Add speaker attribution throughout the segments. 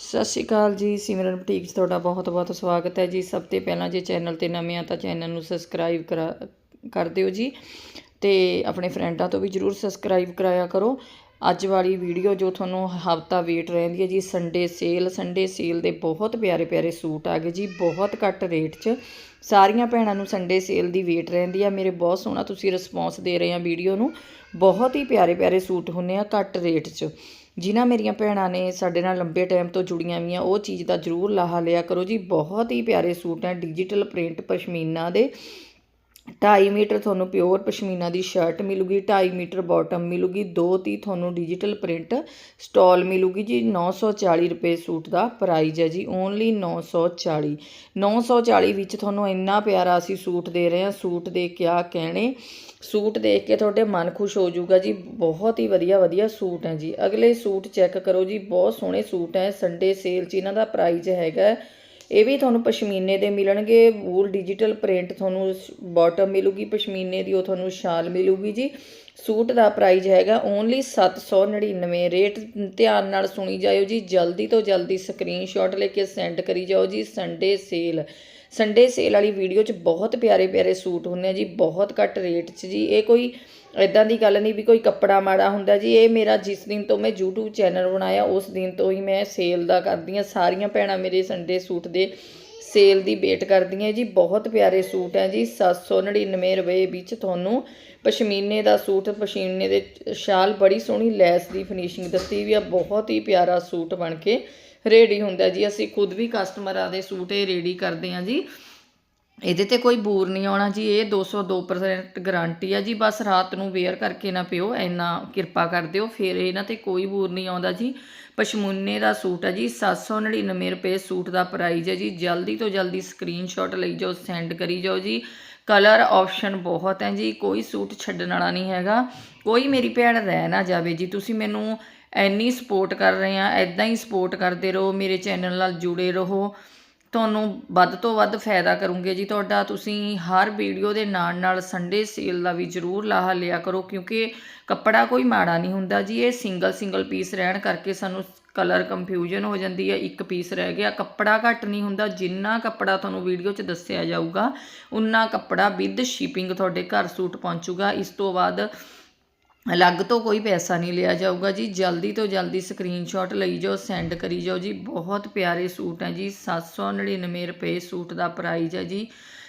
Speaker 1: ਸਤਿ ਸ਼੍ਰੀ ਅਕਾਲ ਜੀ, ਸਿਮਰਨ ਬੁਟੀਕ 'ਚ ਤੁਹਾਡਾ ਬਹੁਤ-ਬਹੁਤ ਸਵਾਗਤ ਹੈ ਜੀ। ਸਭ ਤੋਂ ਪਹਿਲਾਂ ਜੇ ਚੈਨਲ ਤੇ ਨਵੇਂ ਆ ਤਾਂ ਚੈਨਲ ਨੂੰ ਸਬਸਕ੍ਰਾਈਬ ਕਰਾ, ਕਰ ਦਿਓ ਜੀ ਤੇ ਆਪਣੇ ਫਰੈਂਡਾਂ ਤੋਂ ਵੀ ਜਰੂਰ ਸਬਸਕ੍ਰਾਈਬ ਕਰਾਇਆ ਕਰੋ। ਅੱਜ ਵਾਲੀ ਵੀਡੀਓ ਜੋ ਤੁਹਾਨੂੰ ਹਫਤਾ ਵੇਟ ਰਹਿੰਦੀ ਹੈ ਜੀ ਸੰਡੇ ਸੇਲ ਸੰਡੇ ਸੇਲ ਦੇ ਬਹੁਤ ਪਿਆਰੇ ਪਿਆਰੇ ਸੂਟ ਆ ਗਏ ਜੀ, ਬਹੁਤ ਘੱਟ ਰੇਟ 'ਚ। ਸਾਰੀਆਂ ਭੈਣਾਂ ਨੂੰ ਸੰਡੇ ਸੇਲ ਦੀ ਵੇਟ ਰਹਿੰਦੀ ਆ। ਮੇਰੇ ਬਹੁਤ ਸੋਹਣਾ ਤੁਸੀਂ ਰਿਸਪੌਂਸ ਦੇ ਰਹੇ ਆ ਵੀਡੀਓ ਨੂੰ। ਬਹੁਤ ਹੀ ਪਿਆਰੇ ਪਿਆਰੇ ਸੂਟ ਹੁੰਨੇ ਆ ਘੱਟ ਰੇਟ 'ਚ। ਜਿਨ੍ਹਾਂ ਮੇਰੀਆਂ ਭੈਣਾਂ ਨੇ ਸਾਡੇ ਨਾਲ ਲੰਬੇ ਟਾਈਮ ਤੋਂ ਜੁੜੀਆਂ ਵੀਆਂ ਉਹ ਚੀਜ਼ ਦਾ ਜ਼ਰੂਰ ਲਾਹਾ ਲਿਆ ਕਰੋ ਜੀ। ਬਹੁਤ ਹੀ ਪਿਆਰੇ ਸੂਟ ਹੈ ਡਿਜੀਟਲ ਪ੍ਰਿੰਟ ਪਸ਼ਮੀਨਾ ਦੇ। 2.5 ਮੀਟਰ ਤੁਹਾਨੂੰ ਪਿਓਰ ਪਸ਼ਮੀਨਾ ਦੀ ਸ਼ਰਟ ਮਿਲੂਗੀ 2.5 ਮੀਟਰ ਬਾਟਮ ਮਿਲੂਗੀ, ਦੋ ਤੀ ਤੁਹਾਨੂੰ ਡਿਜੀਟਲ ਪ੍ਰਿੰਟ ਸਟਾਲ ਮਿਲੂਗੀ ਜੀ। 940 ਰੁਪਏ ਸੂਟ ਦਾ ਪ੍ਰਾਈਜ਼ ਹੈ ਜੀ ਓਨਲੀ 940 940 ਵਿੱਚ ਤੁਹਾਨੂੰ ਇੰਨਾ ਪਿਆਰਾ ਅਸੀਂ ਸੂਟ ਦੇ ਰਹੇ ਹਾਂ, ਸੂਟ ਦੇ ਕਿਆ ਕਹਿਣੇ। ਸੂਟ ਦੇਖ ਕੇ ਤੁਹਾਡੇ ਮਨ ਖੁਸ਼ ਹੋ ਜਾਊਗਾ ਜੀ। ਬਹੁਤ ਹੀ ਵਧੀਆ ਵਧੀਆ ਸੂਟ ਹੈ ਜੀ। ਅਗਲੇ ਸੂਟ ਚੈੱਕ ਕਰੋ ਜੀ। ਬਹੁਤ ਸੋਹਣੇ ਸੂਟ ਹੈ। ਸੰਡੇ ਸੇਲ 'ਚ ਇਹਨਾਂ ਦਾ ਪ੍ਰਾਈਸ ਹੈਗਾ। ਇਹ ਵੀ ਤੁਹਾਨੂੰ ਪਸ਼ਮੀਨੇ ਦੇ ਮਿਲਣਗੇ। ਵੂਲ ਡਿਜੀਟਲ ਪ੍ਰਿੰਟ ਤੁਹਾਨੂੰ ਬਾਟਮ ਮਿਲੂਗੀ ਪਸ਼ਮੀਨੇ ਦੀ, ਉਹ ਤੁਹਾਨੂੰ ਸ਼ਾਲ ਮਿਲੂਗੀ ਜੀ। ਸੂਟ ਦਾ ਪ੍ਰਾਈਸ ਹੈਗਾ ਓਨਲੀ 799 ਰੇਟ ਧਿਆਨ ਨਾਲ ਸੁਣੀ ਜਾਇਓ ਜੀ। ਜਲਦੀ ਤੋਂ ਜਲਦੀ ਸਕਰੀਨਸ਼ਾਟ ਲੈ ਕੇ ਸੈਂਡ ਕਰੀ ਜਾਓ ਜੀ। ਸੰਡੇ ਸੇਲ ਸੰਡੇ ਸੇਲ ਵਾਲੀ ਵੀਡੀਓ 'ਚ ਬਹੁਤ ਪਿਆਰੇ ਪਿਆਰੇ ਸੂਟ ਹੁੰਦੇ ਆ ਜੀ, ਬਹੁਤ ਘੱਟ ਰੇਟ 'ਚ ਜੀ। ਇਹ ਕੋਈ ਇਦਾਂ ਦੀ ਗੱਲ ਨਹੀਂ ਵੀ ਕੋਈ ਕੱਪੜਾ ਮਾੜਾ ਹੁੰਦਾ ਜੀ। ਇਹ ਮੇਰਾ ਜਿਸ ਦਿਨ ਤੋਂ ਮੈਂ YouTube ਚੈਨਲ ਬਣਾਇਆ, ਉਸ ਦਿਨ ਤੋਂ ਹੀ ਮੈਂ ਸੇਲ ਦਾ ਕਰਦੀ ਆ ਸਾਰੀਆਂ ਭੈਣਾਂ ਮੇਰੇ ਸੰਡੇ ਸੂਟ ਦੇ ਸੇਲ ਦੀ ਵੇਟ ਕਰਦੀਆਂ ਜੀ। ਬਹੁਤ ਪਿਆਰੇ ਸੂਟ ਹੈ ਜੀ। 799 ਰੁਪਏ ਵਿੱਚ ਤੁਹਾਨੂੰ ਪਸ਼ਮੀਨੇ ਦਾ ਸੂਟ, ਪਸ਼ਮੀਨੇ ਦੇ ਸ਼ਾਲ, ਬੜੀ ਸੋਹਣੀ ਲੈਸ ਦੀ ਫਿਨਿਸ਼ਿੰਗ ਦਿੱਤੀ ਵੀ ਆ। ਬਹੁਤ ਹੀ ਪਿਆਰਾ ਸੂਟ ਬਣ ਕੇ ਰੇਡੀ ਹੁੰਦਾ ਜੀ। ਅਸੀਂ ਖੁਦ ਵੀ ਕਸਟਮਰਾਂ ਦੇ ਸੂਟ ਇਹ ਰੇਡੀ ਕਰਦੇ ਹਾਂ ਜੀ। ਇਹਦੇ ਤੇ ਕੋਈ ਬੂਰ ਨਹੀਂ ਆਉਣਾ ਜੀ। ਇਹ 202% ਗਾਰੰਟੀ ਆ ਜੀ। ਬਸ ਰਾਤ ਨੂੰ ਵੇਅਰ ਕਰਕੇ ਨਾ ਪਿਓ, ਇੰਨਾ ਕਿਰਪਾ ਕਰ ਦਿਓ। ਫਿਰ ਇਹਨਾਂ ਤੇ ਕੋਈ ਬੂਰ ਨਹੀਂ ਆਉਂਦਾ ਜੀ। ਪਸ਼ਮੂਨੇ ਦਾ ਸੂਟ ਆ ਜੀ। 799 ਰੁਪਏ ਸੂਟ ਦਾ ਪ੍ਰਾਈਸ ਹੈ ਜੀ। ਜਲਦੀ ਤੋਂ ਜਲਦੀ ਸਕਰੀਨਸ਼ਾਟ ਲਈ ਜਾਓ ਸੈਂਡ ਕਰੀ ਜਾਓ ਜੀ। ਕਲਰ ਆਪਸ਼ਨ ਬਹੁਤ ਹੈ ਜੀ। ਕੋਈ ਸੂਟ ਛੱਡਣ ਵਾਲਾ ਨਹੀਂ ਹੈਗਾ। ਕੋਈ ਮੇਰੀ ਭੈਣ ਰਹਿ ਨਾ ਜਾਵੇ ਜੀ। ਤੁਸੀਂ ਮੈਨੂੰ ਇੰਨੀ ਸਪੋਰਟ ਕਰ ਰਹੇ ਆ ਐਦਾਂ ਹੀ ਸਪੋਰਟ ਕਰਦੇ ਰਹੋ, ਮੇਰੇ ਚੈਨਲ ਨਾਲ ਜੁੜੇ ਰਹੋ। ਤੁਹਾਨੂੰ ਵੱਧ ਤੋਂ ਵੱਧ ਫਾਇਦਾ ਕਰੂੰਗੇ ਜੀ ਤੁਹਾਡਾ। ਤੁਸੀਂ ਹਰ ਵੀਡੀਓ ਦੇ ਨਾਲ ਨਾਲ ਸੰਡੇ ਸੇਲ ਦਾ ਵੀ ਜ਼ਰੂਰ ਲਾਹਾ ਲਿਆ ਕਰੋ, ਕਿਉਂਕਿ ਕੱਪੜਾ ਕੋਈ ਮਾੜਾ ਨਹੀਂ ਹੁੰਦਾ ਜੀ। ਇਹ ਸਿੰਗਲ ਸਿੰਗਲ ਪੀਸ ਰਹਿਣ ਕਰਕੇ ਸਾਨੂੰ ਕਲਰ ਕੰਫਿਊਜ਼ਨ ਹੋ ਜਾਂਦੀ ਹੈ, ਇੱਕ ਪੀਸ ਰਹਿ ਗਿਆ। ਕੱਪੜਾ ਘੱਟ ਨਹੀਂ ਹੁੰਦਾ, ਜਿੰਨਾ ਕੱਪੜਾ ਤੁਹਾਨੂੰ ਵੀਡੀਓ 'ਚ ਦੱਸਿਆ ਜਾਊਗਾ, ਉਨਾ ਕੱਪੜਾ ਵਿਦ ਸ਼ਿਪਿੰਗ ਤੁਹਾਡੇ ਘਰ ਸੂਟ ਪਹੁੰਚੂਗਾ। ਇਸ ਤੋਂ ਬਾਅਦ ਅਲੱਗ ਤੋਂ ਕੋਈ ਪੈਸਾ ਨਹੀਂ ਲਿਆ ਜਾਊਗਾ ਜੀ। ਜਲਦੀ ਤੋਂ ਜਲਦੀ ਸਕਰੀਨਸ਼ਾਟ ਲਈ ਜਾਓ ਸੈਂਡ ਕਰੀ ਜਾਓ ਜੀ। ਬਹੁਤ ਪਿਆਰੇ ਸੂਟ ਹੈ ਜੀ। 799 ਰੁਪਏ ਸੂਟ ਦਾ ਪ੍ਰਾਈਜ਼ ਹੈ ਜੀ।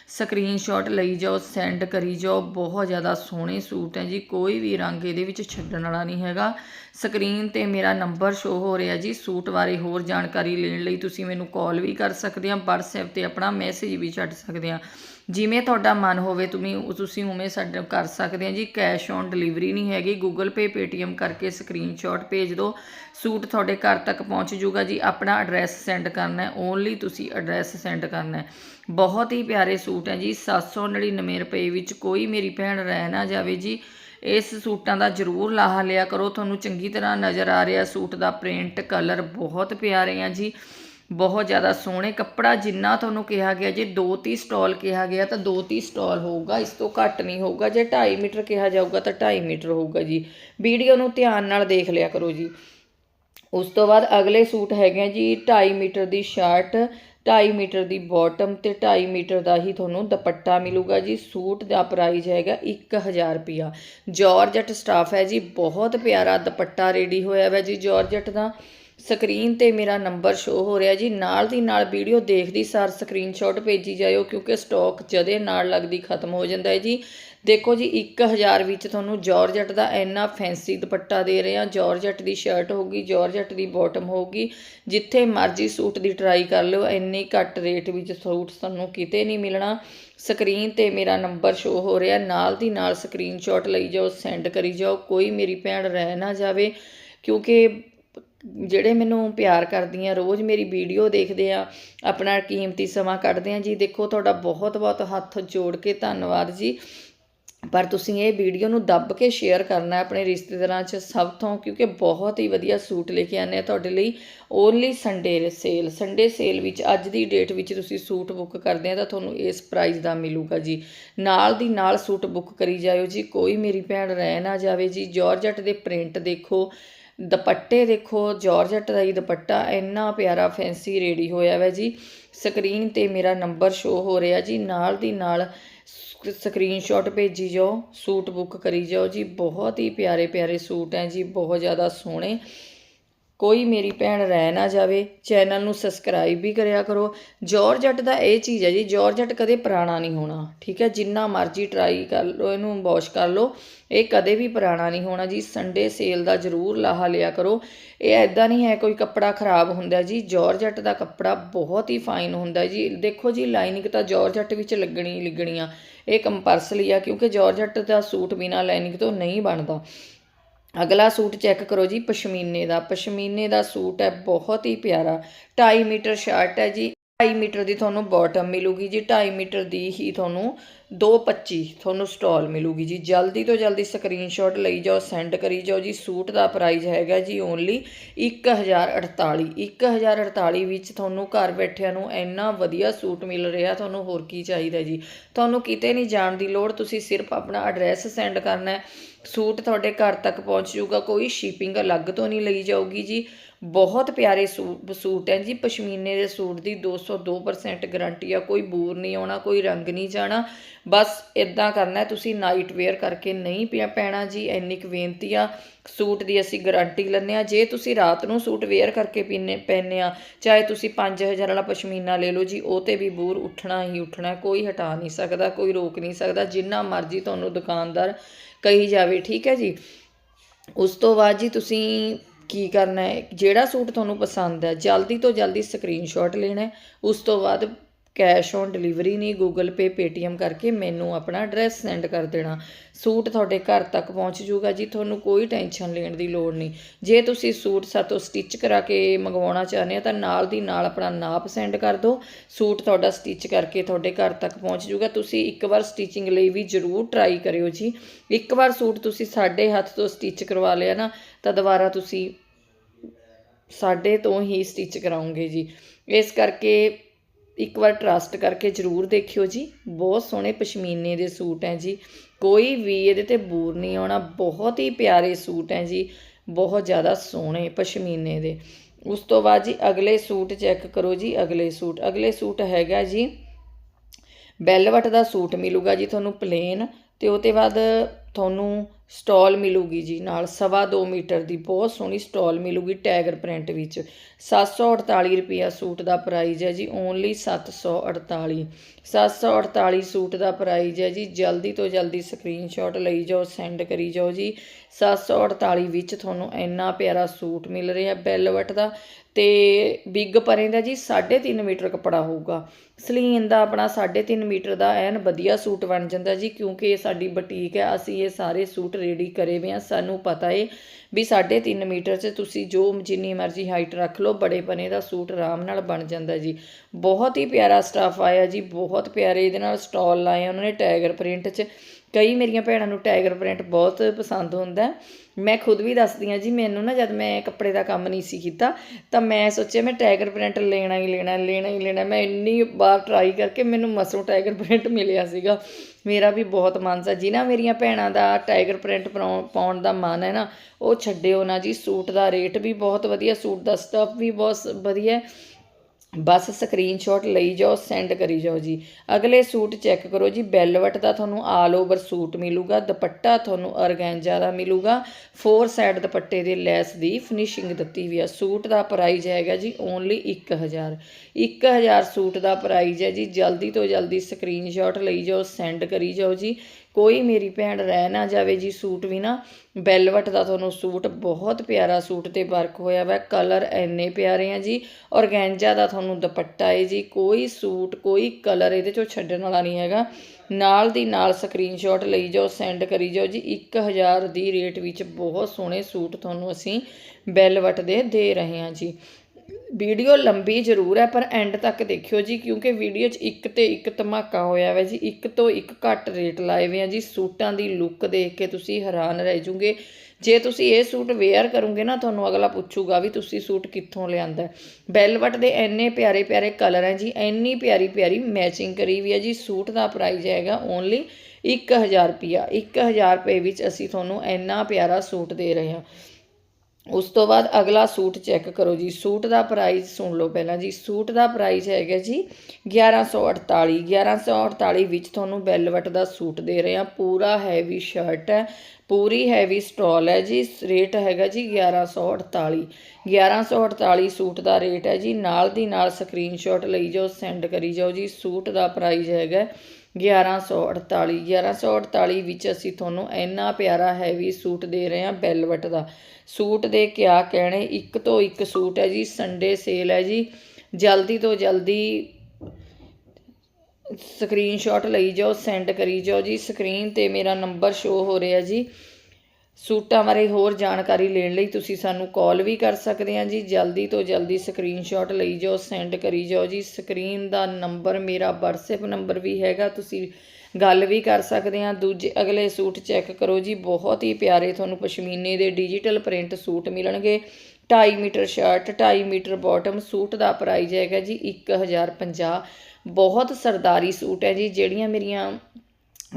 Speaker 1: ਸਕਰੀਨਸ਼ਾਟ ਲਈ ਜਾਓ ਸੈਂਡ ਕਰੀ ਜਾਓ। ਬਹੁਤ ਜ਼ਿਆਦਾ ਸੋਹਣੇ ਸੂਟ ਹੈ ਜੀ। ਕੋਈ ਵੀ ਰੰਗ ਇਹਦੇ ਵਿੱਚ ਛੱਡਣ ਵਾਲਾ ਨਹੀਂ ਹੈਗਾ। ਸਕਰੀਨ ਤੇ ਮੇਰਾ ਨੰਬਰ ਸ਼ੋ ਹੋ ਰਿਹਾ ਜੀ। ਸੂਟ ਬਾਰੇ ਹੋਰ ਜਾਣਕਾਰੀ ਲੈਣ ਲਈ ਤੁਸੀਂ ਮੈਨੂੰ ਕਾਲ ਵੀ ਕਰ ਸਕਦੇ ਆ, WhatsApp ਤੇ ਆਪਣਾ ਮੈਸੇਜ ਵੀ ਛੱਡ ਸਕਦੇ ਆ। ਜਿਵੇਂ ਤੁਹਾਡਾ ਮਨ ਹੋਵੇ ਤੁਸੀਂ ਤੁਸੀਂ ਉਵੇਂ ਸਾਡੇ ਕਰ ਸਕਦੇ ਆ ਜੀ। ਕੈਸ਼ ਔਨ ਡਿਲੀਵਰੀ ਨਹੀਂ ਹੈਗੀ। ਗੂਗਲ ਪੇ ਪੇਟੀਐਮ ਕਰਕੇ ਸਕਰੀਨਸ਼ਾਟ ਭੇਜ ਦਿਓ ਸੂਟ ਤੁਹਾਡੇ ਘਰ ਤੱਕ ਪਹੁੰਚ ਜਾਊਗਾ ਜੀ। ਆਪਣਾ ਐਡਰੈਸ ਸੈਂਡ ਕਰਨਾ ਹੈ। ਓਨਲੀ ਤੁਸੀਂ ਐਡਰੈਸ ਸੈਂਡ ਕਰਨਾ ਹੈ। ਬਹੁਤ ਹੀ ਪਿਆਰੇ ਸੂਟ ਹੈ ਜੀ। 799 ਰੁਪਏ ਵਿੱਚ ਕੋਈ ਮੇਰੀ ਭੈਣ ਰਹਿ ਨਾ ਜਾਵੇ ਜੀ। ਇਸ ਸੂਟਾਂ ਦਾ ਜ਼ਰੂਰ ਲਾਹਾ ਲਿਆ ਕਰੋ। ਤੁਹਾਨੂੰ ਚੰਗੀ ਤਰ੍ਹਾਂ ਨਜ਼ਰ ਆ ਰਿਹਾ ਸੂਟ ਦਾ ਪ੍ਰਿੰਟ ਕਲਰ ਬਹੁਤ ਪਿਆਰੇ ਆ ਜੀ। ਬਹੁਤ ਜ਼ਿਆਦਾ ਸੋਹਣੇ ਕੱਪੜਾ ਜਿੰਨਾ ਤੁਹਾਨੂੰ ਕਿਹਾ ਗਿਆ ਜੇ 2-30 ਸਟਾਲ ਕਿਹਾ ਗਿਆ ਤਾਂ 2-30 ਸਟਾਲ ਹੋਊਗਾ। ਇਸ ਤੋਂ ਘੱਟ ਨਹੀਂ ਹੋਊਗਾ। ਜੇ 2.5 ਮੀਟਰ ਕਿਹਾ ਜਾਊਗਾ ਤਾਂ 2.5 ਮੀਟਰ ਹੋਊਗਾ ਜੀ। ਵੀਡੀਓ ਨੂੰ ਧਿਆਨ ਨਾਲ ਦੇਖ ਲਿਆ ਕਰੋ ਜੀ। ਉਸ ਤੋਂ ਬਾਅਦ ਅਗਲੇ ਸੂਟ ਹੈਗੇ ਆ ਜੀ 2.5 ਮੀਟਰ ਦੀ ਸ਼ਰਟ। ਢਾਈ ਮੀਟਰ ਦੀ ਬਾਟਮ ਤੇ ਢਾਈ ਮੀਟਰ ਦਾ ਹੀ ਤੁਹਾਨੂੰ ਦੁਪੱਟਾ ਮਿਲੂਗਾ ਜੀ। ਸੂਟ ਦਾ ਪ੍ਰਾਈਸ ਹੈਗਾ 1000 ਰੁਪਿਆ ਜਾਰਜਟ ਸਟਾਫ ਹੈ ਜੀ, ਬਹੁਤ ਪਿਆਰਾ ਦੁਪੱਟਾ ਰੈਡੀ ਹੋਇਆ ਹੈ ਜੀ। ਜਾਰਜਟ ਦਾ ਸਕਰੀਨ ਤੇ ਮੇਰਾ ਨੰਬਰ ਸ਼ੋ ਹੋ ਰਿਹਾ ਜੀ। ਨਾਲ ਦੀ ਨਾਲ ਵੀਡੀਓ ਦੇਖਦੀ ਸਾਰ ਸਕਰੀਨਸ਼ਾਟ ਭੇਜੀ ਜਾਇਓ ਕਿਉਂਕਿ ਸਟਾਕ ਜਦੇ ਨਾਲ ਲੱਗਦੀ ਖਤਮ ਹੋ ਜਾਂਦਾ ਹੈ ਜੀ। ਦੇਖੋ ਜੀ 1000 ਵਿੱਚ ਤੁਹਾਨੂੰ ਜਾਰਜਟ ਦਾ ਇੰਨਾ ਫੈਂਸੀ ਦੁਪੱਟਾ ਦੇ ਰਹੇ ਆ ਜਾਰਜਟ ਦੀ ਸ਼ਰਟ ਹੋਊਗੀ ਜਾਰਜਟ ਦੀ ਬਾਟਮ ਹੋਊਗੀ ਜਿੱਥੇ ਮਰਜ਼ੀ ਸੂਟ ਦੀ ਟਰਾਈ ਕਰ ਲਿਓ, ਇੰਨੀ ਘੱਟ ਰੇਟ ਵਿੱਚ ਸੂਟ ਤੁਹਾਨੂੰ ਕਿਤੇ ਨਹੀਂ ਮਿਲਣਾ। ਸਕਰੀਨ ਤੇ ਮੇਰਾ ਨੰਬਰ ਸ਼ੋ ਹੋ ਰਿਹਾ। ਨਾਲ ਦੀ ਨਾਲ ਸਕਰੀਨਸ਼ਾਟ ਲਈ ਜਾਓ ਸੈਂਡ ਕਰੀ ਜਾਓ। ਕੋਈ ਮੇਰੀ ਭੈਣ ਰਹਿ ਨਾ ਜਾਵੇ, ਕਿਉਂਕਿ ਜਿਹੜੇ ਮੈਨੂੰ ਪਿਆਰ ਕਰਦੀਆਂ ਰੋਜ਼ ਮੇਰੀ ਵੀਡੀਓ ਦੇਖਦੇ ਆ, ਆਪਣਾ ਕੀਮਤੀ ਸਮਾਂ ਕੱਢਦੇ ਆ। ਜੀ ਦੇਖੋ, ਤੁਹਾਡਾ ਬਹੁਤ ਬਹੁਤ ਹੱਥ ਜੋੜ ਕੇ ਧੰਨਵਾਦ ਜੀ। ਪਰ ਤੁਸੀਂ ਇਹ ਵੀਡੀਓ ਨੂੰ ਦੱਬ ਕੇ ਸ਼ੇਅਰ ਕਰਨਾ ਹੈ ਆਪਣੇ ਰਿਸ਼ਤੇਦਾਰਾਂ 'ਚ ਸਭ ਤੋਂ, ਕਿਉਂਕਿ ਬਹੁਤ ਹੀ ਵਧੀਆ ਸੂਟ ਲੈ ਕੇ ਆਨੇ ਆ ਤੁਹਾਡੇ ਲਈ only Sunday sale Sunday sale ਵਿੱਚ ਅੱਜ ਦੀ ਡੇਟ ਵਿੱਚ ਤੁਸੀਂ ਸੂਟ ਬੁੱਕ ਕਰਦੇ ਆ ਤਾਂ ਤੁਹਾਨੂੰ ਇਸ ਪ੍ਰਾਈਸ ਦਾ ਮਿਲੂਗਾ ਜੀ। ਨਾਲ ਦੀ ਨਾਲ ਸੂਟ ਬੁੱਕ ਕਰੀ ਜਾਇਓ ਜੀ। ਕੋਈ ਮੇਰੀ ਭੈਣ ਰਹਿ ਨਾ ਜਾਵੇ ਜੀ। ਜਾਰਜਟ ਦੇ ਪ੍ਰਿੰਟ ਦੇਖੋ, ਦੁਪੱਟੇ ਦੇਖੋ ਜਾਰਜਟ ਦਾ ਹੀ ਦੁਪੱਟਾ ਇੰਨਾ ਪਿਆਰਾ ਫੈਂਸੀ ਰੇਡੀ ਹੋਇਆ ਵਾ ਜੀ। ਸਕਰੀਨ ਤੇ ਮੇਰਾ ਨੰਬਰ ਸ਼ੋ ਹੋ ਰਿਹਾ ਜੀ। ਨਾਲ ਦੀ ਨਾਲ ਸਕਰੀਨਸ਼ਾਟ ਭੇਜੀ ਜਾਓ, ਸੂਟ ਬੁੱਕ ਕਰੀ ਜਾਓ ਜੀ। ਬਹੁਤ ਹੀ ਪਿਆਰੇ ਪਿਆਰੇ ਸੂਟ ਹੈ ਜੀ, ਬਹੁਤ ਜ਼ਿਆਦਾ ਸੋਹਣੇ। ਕੋਈ ਮੇਰੀ ਭੈਣ ਰਹਿ ਨਾ ਜਾਵੇ, ਚੈਨਲ ਨੂੰ ਸਬਸਕ੍ਰਾਈਬ ਵੀ ਕਰਿਆ ਕਰੋ। ਜਾਰਜਟ ਦਾ ਇਹ ਚੀਜ਼ ਹੈ ਜੀ ਜਾਰਜਟ ਕਦੇ ਪੁਰਾਣਾ ਨਹੀਂ ਹੋਣਾ। ਠੀਕ ਹੈ, ਜਿੰਨਾ ਮਰਜ਼ੀ ਟਰਾਈ ਕਰ ਲਓ, ਇਹਨੂੰ ਵਾਸ਼ ਕਰ ਲਓ, ਇਹ ਕਦੇ ਵੀ ਪੁਰਾਣਾ ਨਹੀਂ ਹੋਣਾ ਜੀ। ਸੰਡੇ ਸੇਲ ਦਾ ਜ਼ਰੂਰ ਲਾਹਾ ਲਿਆ ਕਰੋ। ਇਹ ਐਦਾਂ ਨਹੀਂ ਹੈ, ਕੋਈ ਕੱਪੜਾ ਖਰਾਬ ਹੁੰਦਾ ਜੀ। ਜਾਰਜਟ ਦਾ ਕੱਪੜਾ ਬਹੁਤ ਹੀ ਫਾਈਨ ਹੁੰਦਾ ਜੀ। ਦੇਖੋ ਜੀ ਲਾਈਨਿੰਗ ਤਾਂ ਜਾਰਜਟ ਵਿੱਚ ਲੱਗਣੀ ਹੀ ਲੱਗਣੀ ਆ ਇਹ ਕੰਪਲਸਰੀ ਆ, ਕਿਉਂਕਿ ਜੌਰਜੱਟ ਦਾ ਸੂਟ ਬਿਨਾ ਲਾਈਨਿੰਗ ਤੋਂ ਨਹੀਂ ਬਣਦਾ। ਅਗਲਾ ਸੂਟ ਚੈੱਕ ਕਰੋ ਜੀ, ਪਸ਼ਮੀਨੇ ਦਾ। ਪਸ਼ਮੀਨੇ ਦਾ ਸੂਟ ਹੈ, ਬਹੁਤ ਹੀ ਪਿਆਰਾ। 2.5 ਮੀਟਰ ਸ਼ਰਟ ਹੈ ਜੀ। 2.5 ਮੀਟਰ ਦੀ ਤੁਹਾਨੂੰ ਬਾਟਮ ਮਿਲੂਗੀ ਜੀ। 2.5 ਮੀਟਰ ਦੀ ਹੀ ਤੁਹਾਨੂੰ 225 ਤੁਹਾਨੂੰ ਸਟਾਲ ਮਿਲੂਗੀ ਜੀ। ਜਲਦੀ ਤੋਂ ਜਲਦੀ ਸਕਰੀਨਸ਼ਾਟ ਲਈ ਜਾਓ ਸੈਂਡ ਕਰੀ ਜਾਓ ਜੀ। ਸੂਟ ਦਾ ਪ੍ਰਾਈਸ ਹੈਗਾ ਜੀ ਓਨਲੀ 1048 1048 ਵਿੱਚ ਤੁਹਾਨੂੰ ਘਰ ਬੈਠਿਆਂ ਨੂੰ ਇੰਨਾ ਵਧੀਆ ਸੂਟ ਮਿਲ ਰਿਹਾ, ਤੁਹਾਨੂੰ ਹੋਰ ਕੀ ਚਾਹੀਦਾ ਜੀ? ਤੁਹਾਨੂੰ ਕਿਤੇ ਨਹੀਂ ਜਾਣ ਦੀ ਲੋੜ, ਤੁਸੀਂ ਸਿਰਫ ਆਪਣਾ ਐਡਰੈਸ ਸੈਂਡ ਕਰਨਾ ਹੈ। ਸੂਟ ਤੁਹਾਡੇ ਘਰ ਤੱਕ ਪਹੁੰਚ ਜਾਊਗਾ ਕੋਈ ਸ਼ਿਪਿੰਗ ਅਲੱਗ ਤੋਂ ਨਹੀਂ ਲਈ ਜਾਊਗੀ ਜੀ। ਬਹੁਤ ਪਿਆਰੇ ਸੂ, ਸੂਟ ਹੈ ਜੀ। ਪਸ਼ਮੀਨੇ ਦੇ ਸੂਟ ਦੀ 202% ਗਾਰੰਟੀ ਆ। ਕੋਈ ਬੂਰ ਨਹੀਂ ਆਉਣਾ, ਕੋਈ ਰੰਗ ਨਹੀਂ ਜਾਣਾ। ਬਸ ਇਦਾਂ ਕਰਨਾ ਤੁਸੀਂ ਨਾਈਟ ਵੇਅਰ ਕਰਕੇ ਨਹੀਂ ਪਿਆ ਪੈਣਾ ਜੀ। ਇੰਨੀ ਕੁ ਬੇਨਤੀ ਆ। ਸੂਟ ਦੀ ਅਸੀਂ ਗਾਰੰਟੀ ਲੈਂਦੇ ਆ ਜੇ ਤੁਸੀਂ ਰਾਤ ਨੂੰ ਸੂਟ ਵੇਅਰ ਕਰਕੇ ਪੀਨੇ ਪੈਨੇ ਆ, ਚਾਹੇ ਤੁਸੀਂ 5000 ਵਾਲਾ ਪਸ਼ਮੀਨਾ ਲੈ ਲਓ ਜੀ, ਉਹ ਤੇ ਵੀ ਬੂਰ ਉੱਠਣਾ ਹੀ ਉੱਠਣਾ ਕੋਈ ਹਟਾ ਨਹੀਂ ਸਕਦਾ, ਕੋਈ ਰੋਕ ਨਹੀਂ ਸਕਦਾ। ਜਿੰਨਾ ਮਰਜ਼ੀ ਤੁਹਾਨੂੰ ਦੁਕਾਨਦਾਰ ਕਹੀ ਜਾਵੇ, ਠੀਕ ਹੈ ਜੀ। ਉਸ ਤੋਂ ਬਾਅਦ ਜੀ ਤੁਸੀਂ ਕੀ ਕਰਨਾ ਹੈ? ਜਿਹੜਾ ਸੂਟ ਤੁਹਾਨੂੰ ਪਸੰਦ ਹੈ, ਜਲਦੀ ਤੋਂ ਜਲਦੀ ਸਕਰੀਨਸ਼ਾਟ ਲੈਣਾ ਉਸ ਤੋਂ ਬਾਅਦ ਕੈਸ਼ ਔਨ ਡਿਲੀਵਰੀ ਨਹੀਂ ਗੂਗਲ ਪੇ ਪੇਟੀਐਮ ਕਰਕੇ ਮੈਨੂੰ ਆਪਣਾ ਐਡਰੈਸ ਸੈਂਡ ਕਰ ਦੇਣਾ। ਸੂਟ ਤੁਹਾਡੇ ਘਰ ਤੱਕ ਪਹੁੰਚ ਜਾਊਗਾ ਜੀ, ਤੁਹਾਨੂੰ ਕੋਈ ਟੈਨਸ਼ਨ ਲੈਣ ਦੀ ਲੋੜ ਨਹੀਂ। ਜੇ ਤੁਸੀਂ ਸੂਟ ਸਾਤੋਂ ਸਟਿਚ ਕਰਾ ਕੇ ਮੰਗਵਾਉਣਾ ਚਾਹੁੰਦੇ ਆ ਤਾਂ ਨਾਲ ਦੀ ਨਾਲ ਆਪਣਾ ਨਾਪ ਸੈਂਡ ਕਰ ਦਿਓ। ਸੂਟ ਤੁਹਾਡਾ ਸਟਿਚ ਕਰਕੇ ਤੁਹਾਡੇ ਘਰ ਤੱਕ ਪਹੁੰਚ ਜਾਊਗਾ। ਤੁਸੀਂ ਇੱਕ ਵਾਰ ਸਟਿਚਿੰਗ ਲਈ ਵੀ ਜ਼ਰੂਰ ਟਰਾਈ ਕਰਿਓ ਜੀ। ਇੱਕ ਵਾਰ ਸੂਟ ਤੁਸੀਂ ਸਾਡੇ ਹੱਥ ਤੋਂ ਸਟਿਚ ਕਰਵਾ ਲਿਆ ਨਾ, ਤਾਂ ਦੁਬਾਰਾ ਤੁਸੀਂ ਸਾਡੇ ਤੋਂ ਹੀ ਸਟਿਚ ਕਰਾਉਂਗੇ ਜੀ। ਇਸ ਕਰਕੇ ਇੱਕ ਵਾਰ ਟਰਸਟ ਕਰਕੇ ਜ਼ਰੂਰ ਦੇਖਿਓ ਜੀ। ਬਹੁਤ ਸੋਹਣੇ ਪਸ਼ਮੀਨੇ ਦੇ ਸੂਟ ਹੈ ਜੀ। ਕੋਈ ਵੀ ਇਹਦੇ ਤੇ ਬੂਰ ਨਹੀਂ ਆਉਣਾ। ਬਹੁਤ ਹੀ ਪਿਆਰੇ ਸੂਟ ਹੈ ਜੀ। ਬਹੁਤ ਜ਼ਿਆਦਾ ਸੋਹਣੇ ਪਸ਼ਮੀਨੇ ਦੇ। ਉਸ ਤੋਂ ਬਾਅਦ ਜੀ ਅਗਲੇ ਸੂਟ ਚੈੱਕ ਕਰੋ ਜੀ, ਅਗਲੇ ਸੂਟ। ਅਗਲੇ ਸੂਟ ਹੈਗਾ ਜੀ, ਬੈਲਵਟ ਦਾ ਸੂਟ ਮਿਲੂਗਾ ਜੀ ਤੁਹਾਨੂੰ ਪਲੇਨ ਤੇ ਉਹ ਤੇ ਬਾਅਦ ਤੁਹਾਨੂੰ ਸਟਾਲ ਮਿਲੂਗੀ ਜੀ, ਨਾਲ ਸਵਾ 2 ਮੀਟਰ ਦੀ ਬਹੁਤ ਸੋਹਣੀ ਸਟਾਲ ਮਿਲੂਗੀ ਟੈਗਰ ਪ੍ਰਿੰਟ ਵਿੱਚ। 748 ਰੁਪਿਆ ਸੂਟ ਦਾ ਪ੍ਰਾਈਜ਼ ਹੈ ਜੀ, ਓਨਲੀ 748 748 ਸੂਟ ਦਾ ਪ੍ਰਾਈਜ਼ ਹੈ ਜੀ। ਜਲਦੀ ਤੋਂ ਜਲਦੀ ਸਕਰੀਨਸ਼ਾਟ ਲਈ ਜਾਓ ਸੈਂਡ ਕਰੀ ਜਾਓ ਜੀ। 748 ਵਿੱਚ ਤੁਹਾਨੂੰ ਇੰਨਾ ਪਿਆਰਾ ਸੂਟ ਮਿਲ ਰਿਹਾ ਬੈਲਵਟ ਦਾ ਤੇ ਬਿੱਗ ਪਰੇ ਦਾ ਜੀ 3.5 ਮੀਟਰ ਕੱਪੜਾ ਹੋਊਗਾ। ਸਲੀਨ ਦਾ ਆਪਣਾ 3.5 ਮੀਟਰ ਦਾ ਐਨ ਵਧੀਆ ਸੂਟ ਬਣ ਜਾਂਦਾ ਜੀ, ਕਿਉਂਕਿ ਇਹ ਸਾਡੀ ਬੁਟੀਕ ਹੈ, ਅਸੀਂ ਇਹ ਸਾਰੇ ਸੂਟ ਰੈਡੀ ਕਰੇ ਹੋਏ ਆ ਸਾਨੂੰ ਪਤਾ ਏ ਵੀ 3.5 ਮੀਟਰ 'ਚ ਤੁਸੀਂ ਜੋ ਜਿੰਨੀ ਮਰਜ਼ੀ ਹਾਈਟ ਰੱਖ ਲਓ, ਬੜੇ ਪਨੇ ਦਾ ਸੂਟ ਆਰਾਮ ਨਾਲ ਬਣ ਜਾਂਦਾ ਜੀ। ਬਹੁਤ ਹੀ ਪਿਆਰਾ ਸਟਾਫ ਆਇਆ ਜੀ, ਬਹੁਤ ਬਹੁਤ ਪਿਆਰੇ ਇਹਦੇ ਨਾਲ ਸਟਾਲ ਲਾਏ ਉਹਨਾਂ ਨੇ ਟਾਈਗਰ ਪ੍ਰਿੰਟ 'ਚ। ਕਈ ਮੇਰੀਆਂ ਭੈਣਾਂ ਨੂੰ ਟਾਈਗਰ ਪ੍ਰਿੰਟ ਬਹੁਤ ਪਸੰਦ ਹੁੰਦਾ ਮੈਂ ਖੁਦ ਵੀ ਦੱਸਦੀ ਹਾਂ ਜੀ, ਮੈਨੂੰ ਨਾ ਜਦ ਮੈਂ ਕੱਪੜੇ ਦਾ ਕੰਮ ਨਹੀਂ ਸੀ ਕੀਤਾ, ਤਾਂ ਮੈਂ ਸੋਚਿਆ ਮੈਂ ਟਾਈਗਰ ਪ੍ਰਿੰਟ ਲੈਣਾ ਹੀ ਲੈਣਾ ਲੈਣਾ ਹੀ ਲੈਣਾ। ਮੈਂ ਇੰਨੀ ਵਾਰ ਟਰਾਈ ਕਰਕੇ ਮੈਨੂੰ ਮਸੋਂ ਟਾਈਗਰ ਪ੍ਰਿੰਟ ਮਿਲਿਆ ਸੀਗਾ। ਮੇਰਾ ਵੀ ਬਹੁਤ ਮਨ ਸੀ। ਜਿਨ੍ਹਾਂ ਮੇਰੀਆਂ ਭੈਣਾਂ ਦਾ ਟਾਈਗਰ ਪ੍ਰਿੰਟ ਪਾਉਣ ਦਾ ਮਨ ਹੈ ਨਾ, ਉਹ ਛੱਡਿਓ ਨਾ ਜੀ। ਸੂਟ ਦਾ ਰੇਟ ਵੀ ਬਹੁਤ ਵਧੀਆ, ਸੂਟ ਦਾ ਸਟਫ ਵੀ ਬਹੁਤ ਵਧੀਆ ਬਸ ਸਕਰੀਨਸ਼ਾਟ ਲਈ ਜਾਓ ਸੈਂਡ ਕਰੀ ਜਾਓ ਜੀ। ਅਗਲੇ ਸੂਟ ਚੈੱਕ ਕਰੋ ਜੀ ਬੈਲਵਟ ਦਾ ਤੁਹਾਨੂੰ ਆਲ ਓਵਰ ਸੂਟ ਮਿਲੂਗਾ, ਦੁਪੱਟਾ ਤੁਹਾਨੂੰ ਅਰਗੈਂਜਾ ਦਾ ਮਿਲੂਗਾ। ਫੋਰ ਸਾਈਡ ਦੁਪੱਟੇ ਦੇ ਲੈਸ ਦੀ ਫਿਨਿਸ਼ਿੰਗ ਦਿੱਤੀ ਵੀ ਆ। ਸੂਟ ਦਾ ਪ੍ਰਾਈਸ ਹੈਗਾ ਜੀ ਓਨਲੀ 1000 1000 ਸੂਟ ਦਾ ਪ੍ਰਾਈਸ ਹੈ ਜੀ। ਜਲਦੀ ਤੋਂ ਜਲਦੀ ਸਕਰੀਨਸ਼ਾਟ ਲਈ ਜਾਓ ਸੈਂਡ ਕਰੀ ਜਾਓ ਜੀ। ਕੋਈ ਮੇਰੀ ਭੈਣ ਰਹਿ ਨਾ ਜਾਵੇ ਜੀ ਸੂਟ ਵੀ ਨਾ, ਬੈਲਵਟ ਦਾ ਤੁਹਾਨੂੰ ਸੂਟ ਬਹੁਤ ਪਿਆਰਾ ਸੂਟ ਤੇ ਵਰਕ ਹੋਇਆ ਵਾ, ਕਲਰ ਐਨੇ ਪਿਆਰੇ ਆ ਜੀ, ਔਰਗੈਂਜਾ ਦਾ ਤੁਹਾਨੂੰ ਦੁਪੱਟਾ ਹੈ ਜੀ, ਕੋਈ ਸੂਟ, ਕੋਈ ਕਲਰ ਇਹਦੇ ਚੋਂ ਛੱਡਣ ਵਾਲਾ ਨਹੀਂ ਹੈਗਾ। ਨਾਲ ਦੀ ਨਾਲ ਸਕਰੀਨਸ਼ਾਟ ਲਈ ਜਾਓ ਸੈਂਡ ਕਰੀ ਜਾਓ ਜੀ 1000 ਦੀ ਰੇਟ ਵਿੱਚ ਬਹੁਤ ਸੋਹਣੇ ਸੂਟ ਤੁਹਾਨੂੰ ਅਸੀਂ ਬੈਲਵਟ ਦੇ ਦੇ ਰਹੇ ਹਾਂ ਜੀ। ਵੀਡੀਓ ਲੰਬੀ ਜ਼ਰੂਰ ਹੈ, ਪਰ ਐਂਡ ਤੱਕ ਦੇਖਿਓ ਜੀ, ਕਿਉਂਕਿ ਵੀਡੀਓ 'ਚ ਇੱਕ ਤੇ ਇੱਕ ਧਮਾਕਾ ਹੋਇਆ ਵਾ ਜੀ, ਇੱਕ ਤੋਂ ਇੱਕ ਘੱਟ ਰੇਟ ਲਾਏ ਵੇ ਆ ਜੀ, ਸੂਟਾਂ ਦੀ ਲੁੱਕ ਦੇਖ ਕੇ ਤੁਸੀਂ ਹੈਰਾਨ ਰਹਿ ਜੂਗੇ। ਜੇ ਤੁਸੀਂ ਇਹ ਸੂਟ ਵੇਅਰ ਕਰੋਗੇ ਨਾ, ਤੁਹਾਨੂੰ ਅਗਲਾ ਪੁੱਛੂਗਾ ਵੀ ਤੁਸੀਂ ਸੂਟ ਕਿੱਥੋਂ ਲਿਆਂਦਾ। ਬੈਲਵਟ ਦੇ ਇੰਨੇ ਪਿਆਰੇ ਪਿਆਰੇ ਕਲਰ ਹੈ ਜੀ, ਇੰਨੀ ਪਿਆਰੀ ਪਿਆਰੀ ਮੈਚਿੰਗ ਕਰੀ ਵੀ ਹੈ ਜੀ, ਸੂਟ ਦਾ ਪ੍ਰਾਈਸ ਹੈਗਾ ਓਨਲੀ 1000 ਰੁਪਿਆ 1000 ਰੁਪਏ ਵਿੱਚ ਅਸੀਂ ਤੁਹਾਨੂੰ ਇੰਨਾ ਪਿਆਰਾ ਸੂਟ ਦੇ ਰਹੇ ਹਾਂ। ਉਸ ਤੋਂ ਬਾਅਦ ਅਗਲਾ ਸੂਟ ਚੈੱਕ ਕਰੋ ਜੀ। ਸੂਟ ਦਾ ਪ੍ਰਾਈਸ ਸੁਣ ਲਓ ਪਹਿਲਾਂ ਜੀ। ਸੂਟ ਦਾ ਪ੍ਰਾਈਸ ਹੈਗਾ ਜੀ 1148 1148 ਵਿੱਚ ਤੁਹਾਨੂੰ ਬੈਲਵਟ ਦਾ ਸੂਟ ਦੇ ਰਹੇ ਆ ਪੂਰਾ ਹੈਵੀ ਸ਼ਰਟ ਹੈ। ਪੂਰੀ ਹੈਵੀ ਸਟਾਲ ਹੈ ਜੀ। ਰੇਟ ਹੈਗਾ ਜੀ 1148 1148 ਸੂਟ ਦਾ ਰੇਟ ਹੈ ਜੀ। ਨਾਲ ਦੀ ਨਾਲ ਸਕਰੀਨਸ਼ਾਟ ਲਈ ਜਾਓ ਸੈਂਡ ਕਰੀ ਜਾਓ ਜੀ। ਸੂਟ ਦਾ ਪ੍ਰਾਈਸ ਹੈਗਾ 1148 1148 ਵਿੱਚ ਅਸੀਂ ਤੁਹਾਨੂੰ ਇੰਨਾ ਪਿਆਰਾ ਹੈਵੀ ਸੂਟ ਦੇ ਰਹੇ ਹਾਂ ਬੈਲਵਟ ਦਾ। ਸੂਟ ਦੇ ਕਿਆ ਕਹਿਣੇ, ਇੱਕ ਤੋਂ ਇੱਕ ਸੂਟ ਹੈ ਜੀ ਸੰਡੇ ਸੇਲ ਹੈ ਜੀ। ਜਲਦੀ ਤੋਂ ਜਲਦੀ ਸਕਰੀਨਸ਼ਾਟ ਲਈ ਜਾਓ ਸੈਂਡ ਕਰੀ ਜਾਓ ਜੀ। ਸਕਰੀਨ ਤੇ ਮੇਰਾ ਨੰਬਰ ਸ਼ੋ ਹੋ ਰਿਹਾ ਜੀ। ਸੂਟਾਂ ਬਾਰੇ ਹੋਰ ਜਾਣਕਾਰੀ ਲੈਣ ਲਈ ਤੁਸੀਂ ਸਾਨੂੰ ਕਾਲ ਵੀ ਕਰ ਸਕਦੇ ਹਾਂ ਜੀ। ਜਲਦੀ ਤੋਂ ਜਲਦੀ ਸਕਰੀਨਸ਼ਾਟ ਲਈ ਜਾਓ ਸੈਂਡ ਕਰੀ ਜਾਓ ਜੀ। ਸਕਰੀਨ ਦਾ ਨੰਬਰ ਮੇਰਾ WhatsApp ਨੰਬਰ ਵੀ ਹੈਗਾ, ਤੁਸੀਂ ਗੱਲ ਵੀ ਕਰ ਸਕਦੇ ਹਾਂ। ਦੂਜੇ, ਅਗਲੇ ਸੂਟ ਚੈੱਕ ਕਰੋ ਜੀ। ਬਹੁਤ ਹੀ ਪਿਆਰੇ ਤੁਹਾਨੂੰ ਪਸ਼ਮੀਨੇ ਦੇ ਡਿਜੀਟਲ ਪ੍ਰਿੰਟ ਸੂਟ ਮਿਲਣਗੇ। 2.5 metre shirt 2.5 metre bottom suit ਦਾ ਪ੍ਰਾਈਸ ਹੈਗਾ ਜੀ 1050 ਬਹੁਤ ਸਰਦਾਰੀ ਸੂਟ ਹੈ ਜੀ, ਜਿਹੜੀਆਂ ਮੇਰੀਆਂ